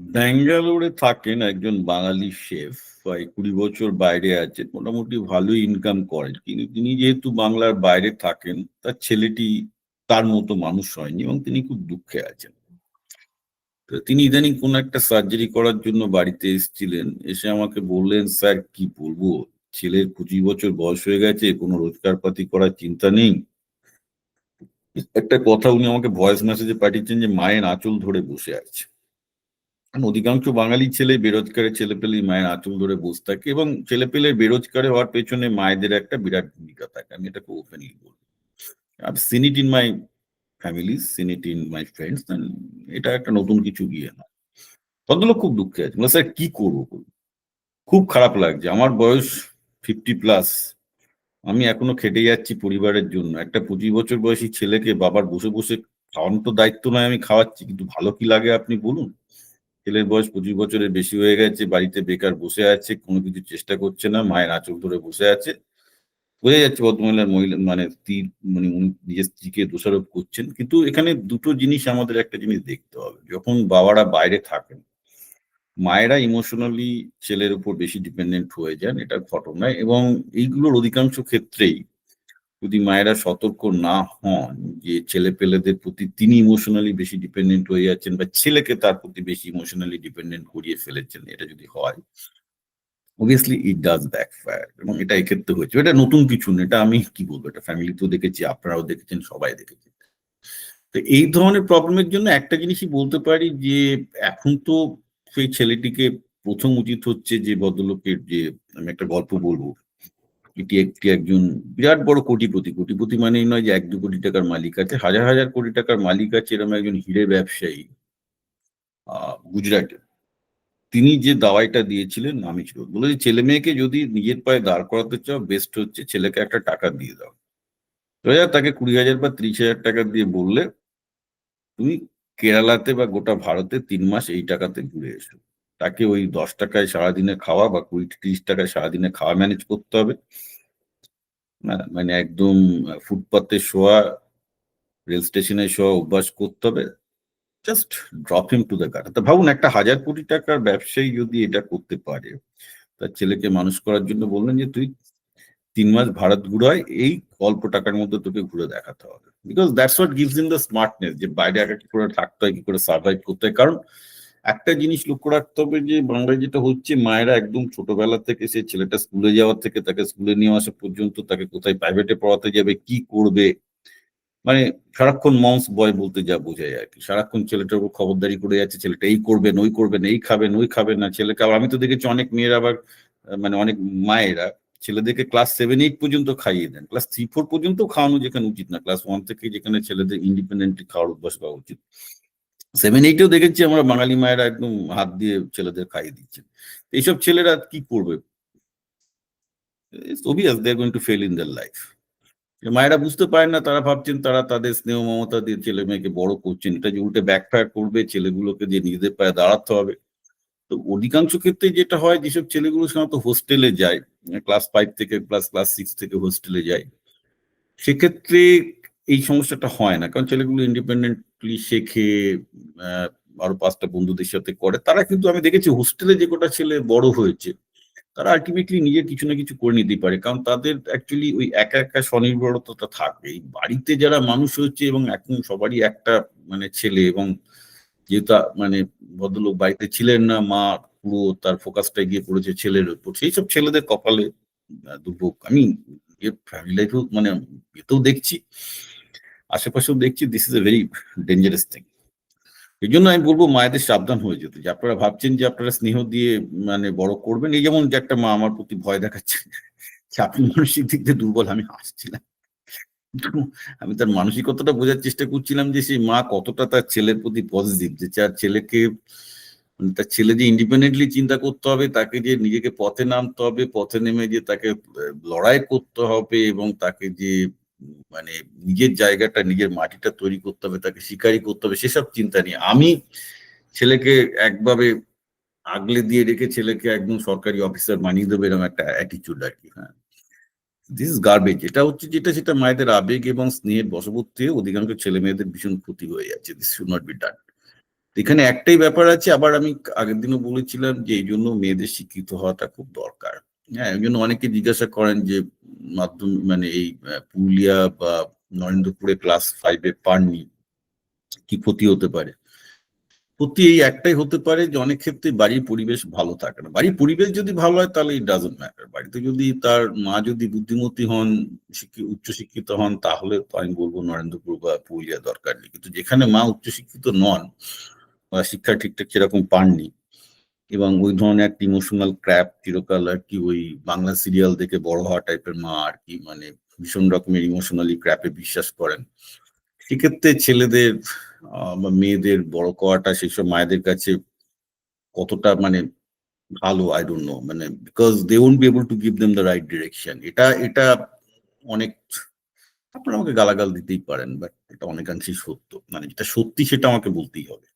ব্যাঙ্গালোরে থাকেন একজন বাঙালি শেফ, প্রায় কুড়ি বছর বাইরে আছেন, মোটামুটি ভালোই ইনকাম করেন। কিন্তু তিনি যেহেতু বাংলার বাইরে থাকেন, তার ছেলেটি তার মতো মানুষ হয়নি এবং তিনি খুব দুঃখে আছেন। তিনি ইদানিং কোন একটা সার্জারি করার জন্য বাড়িতে এসেছিলেন। এসে আমাকে বললেন, স্যার, কি বলব? ছেলের পঁচিশ বছর বয়স হয়ে গেছে, কোনো রোজগার পাতি করার চিন্তা নেই। একটা কথা উনি আমাকে ভয়েস মেসেজে পাঠিয়েছেন যে, মায়ের আঁচল ধরে বসে আছে। অধিকাংশ বাঙালি ছেলে বেরোজগারের ছেলে পেলেই মায়ের আঁচল ধরে বসে থাকে এবং ছেলে পেলে বেরোজগারে হওয়ার পেছনে মায়েদের একটা বিরাট ভূমিকা থাকে। আমি এটা খুব ওপেনলি বলব। আর seen it in my family seen it in my friends এটা একটা নতুন কিছু গিয়ে না ভদ্রলোক খুব দুঃখে আছে স্যার, কি করব? খুব খারাপ লাগছে। আমার বয়স ফিফটি প্লাস আমি এখনও খেটে যাচ্ছি পরিবারের জন্য। একটা পঁচিশ বছর বয়সী ছেলেকে বাবার বসে বসে খাওয়ানোর তো দায়িত্ব নয়, আমি খাওয়াচ্ছি। কিন্তু ভালো কি লাগে আপনি বলুন? ছেলের বয়স পঁচিশ বছরের বেশি হয়ে গেছে, বাড়িতে বেকার বসে আছে, কোনো কিছু চেষ্টা করছে না, মায়ের আঁচল ধরে বসে আছে। বোঝা যাচ্ছে ভদ্রমহিলার মহিলা মানে স্ত্রী মানে উনি নিজের স্ত্রীকে দোষারোপ করছেন, কিন্তু এখানে দুটো জিনিস আমাদের একটা জিনিস দেখতে হবে। যখন বাবারা বাইরে থাকেন, মায়েরা ইমোশনালি ছেলের উপর বেশি ডিপেন্ডেন্ট হয়ে যান, এটা ঘটনা এবং এইগুলোর অধিকাংশ ক্ষেত্রেই যদি মায়েরা সতর্ক না হন, যে ছেলে পেলেদের প্রতি তিনি ইমোশনালি বেশি ডিপেন্ডেন্ট হয়ে যাচ্ছেন বা ছেলেকে তার প্রতি বেশি ইমোশনালি ডিপেন্ডেন্ট করিয়ে ফেলেছেন, এটা যদি হয় অবভিয়াসলি ইট ডাজ ব্যাকফায়ার এবং এটা এক্ষেত্রে হয়েছে। এটা নতুন কিছু না, এটা আমি কি বলব, এটা ফ্যামিলি ফ্যামিলিতেও দেখেছি, আপনারাও দেখেছেন, সবাই দেখেছেন। তো এই ধরনের প্রবলেমের জন্য একটা জিনিসই বলতে পারি যে, এখন তো সেই ছেলেটিকে প্রথম উচিত হচ্ছে যে ভদ্রলোকের যে, আমি একটা গল্প বলব। এটি একটি একজন বিরাট বড় কোটিপতি। কোটিপতি মানেই নয় যে এক দু কোটি টাকার মালিক আছে, হাজার হাজার কোটি টাকার মালিক আছে এরকম একজন হিরে ব্যবসায়ী গুজরাটে। তিনি যে দাওয়াইটা দিয়েছিলেন আমি ছিল বলে যে ছেলে মেয়েকে যদি নিজের পায়ে দাঁড় করাতে চাও বেস্ট হচ্ছে ছেলেকে একটা টাকা দিয়ে দাও। তো তাকে কুড়ি হাজার বা ত্রিশ হাজার টাকা দিয়ে বললে, তুমি কেরালাতে বা গোটা ভারতে তিন মাস এই টাকাতে ঘুরে এসো। তাকে ওই দশ টাকায় সারাদিনে খাওয়া বা কুড়ি তিরিশ টাকায় সারাদিনে খাওয়া ম্যানেজ করতে হবে। মানে একদম ফুটপাতে শোয়া, রেল স্টেশনে শোয়া অভ্যাস করতে হবে। Just drop him to the gutter তা ভাবুন, একটা হাজার কোটি টাকার ব্যবসায়ী যদি এটা করতে পারে, তার ছেলেকে মানুষ করার জন্য বললেন যে, তুই তিন মাস ভারত ঘুরায়, এই অল্প টাকার মধ্যে তোকে ঘুরে দেখাতে হবে। Because that's what gives in the smartness যে বাইরে একা কি করে থাকতে হয়, কি করে সার্ভাইভ করতে হয়। কারণ একটা জিনিস লক্ষ্য রাখতে হবে যে বাংলায় যেটা হচ্ছে, মায়েরা একদম ছোটবেলা থেকে সে ছেলেটা স্কুলে যাওয়ার থেকে তাকে স্কুলে নিয়ে আসা পর্যন্ত তাকে কোথায় প্রাইভেটে পড়াতে যাবে, কি করবে? মানে সারাক্ষণ মমস বয় বলতে যা বোঝায় আর কি। সারাক্ষণ ছেলেটার উপর খবরদারি করে যাচ্ছে, ছেলেটা এই করবেন ওই করবেন এই খাবেন ওই খাবেন না, ছেলেকে আবার আমি তো দেখেছি অনেক মেয়েরা আবার মানে অনেক মায়েরা ছেলেদেরকে ক্লাস সেভেন এইট পর্যন্ত খাইয়ে দেন। ক্লাস থ্রি ফোর পর্যন্ত খাওয়ানো যেখানে উচিত না। ক্লাস ওয়ান থেকে যেখানে ছেলেদের ইন্ডিপেন্ডেন্টলি খাওয়ার অভ্যাস করা উচিত। সেভেন এইটেও দেখেছি আমরা, বাঙালি মায়েরা একদম হাত দিয়ে ছেলেদের খাইয়ে দিচ্ছেন। এইসব ছেলেরা কি করবে? ইন দ্যার লাইফ মায়েরা বুঝতে পারেন না, তারা ভাবছেন তারা তাদের স্নেহ মমতা দিয়ে ছেলে মেয়েকে বড় করছেন। এটা যে উল্টে ব্যাকফায়ার করবে, ছেলেগুলোকে যে নিজেদের পায়ে দাঁড়াতে হবে। তো অধিকাংশ ক্ষেত্রে যেটা হয়, যেসব ছেলেগুলো সাধারণত হোস্টেলে যায়, ক্লাস ফাইভ থেকে প্লাস ক্লাস সিক্স থেকে হোস্টেলে যায়, সেক্ষেত্রে এই সমস্যাটা হয় না। কারণ ছেলেগুলো ইন্ডিপেন্ডেন্টলি শেখে আরও পাঁচটা বন্ধুদের সাথে করে। তারা কিন্তু, আমি দেখেছি হোস্টেলে যে কটা ছেলে বড় হয়েছে, তারা আলটিমেটলি নিজের কিছু না কিছু করে নিতে পারে। কারণ তাদের অ্যাকচুয়ালি ওই একা একা স্বনির্ভরতাটা থাকবে। এই বাড়িতে যারা মানুষ হচ্ছে এবং এখন সবারই একটা মানে ছেলে এবং যেহেতু মানে ভদ্রলোক বাড়িতে ছিলেন না, মা পুরো তার ফোকাসটা গিয়ে পড়েছে ছেলের উপর। সেই সব ছেলেদের কপালে দুর্ভোগ। আমি ফ্যামিলি লাইফেও মানে এতেও দেখছি। আশেপাশেও দেখছি this is a very dangerous thing এই জন্য আমি বলব মায়েদের সাবধান হয়ে যেতে। যে আপনারা ভাবছেন যে আপনারা স্নেহ দিয়ে মানে বড় করবেন, এই যেমন যে একটা মা আমার প্রতি ভয় দেখাচ্ছে, যে আপনি মানসিক দিক দিয়ে দুর্বল, আমি হাসছিলাম। আমি তার মানসিকতাটা বোঝার চেষ্টা করছিলাম যে সেই মা কতটা তার ছেলের প্রতি পজিটিভ যে তার ছেলেকে মানে তার ছেলে যে ইন্ডিপেন্ডেন্টলি চিন্তা করতে হবে, তাকে যে নিজেকে পথে নামতে হবে, পথে নেমে যে তাকে লড়াই করতে হবে এবং তাকে যে মানে নিজের জায়গাটা, নিজের মাটিটা তৈরি করতে হবে, তাকে শিকারি করতে হবে, সেসব চিন্তা নিয়ে আমি ছেলেকে একভাবে আগলে দিয়ে রেখে ছেলেকে একদম সরকারি অফিসার মানিয়ে দেবে, এরকম একটা অ্যাটিচিউড আর কি হ্যাঁ। দিস গার্বেজ এটা হচ্ছে যেটা, সেটা মায়েদের আবেগ এবং স্নেহের বশবর্তী অধিকাংশ ছেলে মেয়েদের ভীষণ ক্ষতি হয়ে যাচ্ছে। This should not be done এখানে একটাই ব্যাপার আছে, আবার আমি আগের দিনও বলেছিলাম যে, এই জন্য মেয়েদের শিক্ষিত হওয়াটা খুব দরকার। হ্যাঁ এই জন্য অনেকে জিজ্ঞাসা করেন যে মাধ্যম মানে এই পুরুলিয়া বা নরেন্দ্রপুরে ক্লাস ফাইভে পাননি কি ক্ষতি হতে পারে? ক্ষতি এই একটাই হতে পারে যে অনেক ক্ষেত্রে বাড়ির পরিবেশ ভালো থাকে না। বাড়ির পরিবেশ যদি ভালো হয় তাহলে ইট ডাজন্ট ম্যাটার বাড়িতে যদি তার মা যদি বুদ্ধিমতী হন, শিক্ষি- উচ্চশিক্ষিত হন, তাহলে তো আমি বলব নরেন্দ্রপুর বা পুরুলিয়া দরকার নেই। কিন্তু যেখানে মা উচ্চশিক্ষিত নন বা শিক্ষা ঠিকঠাক সেরকম পাননি এবং ওই ধরনের একটা ইমোশনাল ক্র্যাপ চিরকাল আর কি ওই বাংলা সিরিয়াল দেখে বড় হওয়া টাইপের মা আর কি মানে ভীষণ রকমের ইমোশনালি ক্র্যাপে বিশ্বাস করেন। সেক্ষেত্রে ছেলেদের বা মেয়েদের বড় করাটা সেসব মায়েদের কাছে কতটা মানে ভালো আই ডোন্ট নো মানে because they won't be able to give them the right direction এটা এটা অনেক, আপনারা আমাকে গালাগাল দিতেই পারেন বাট এটা অনেকাংশেই সত্য। মানে যেটা সত্যি সেটা আমাকে বলতেই হবে।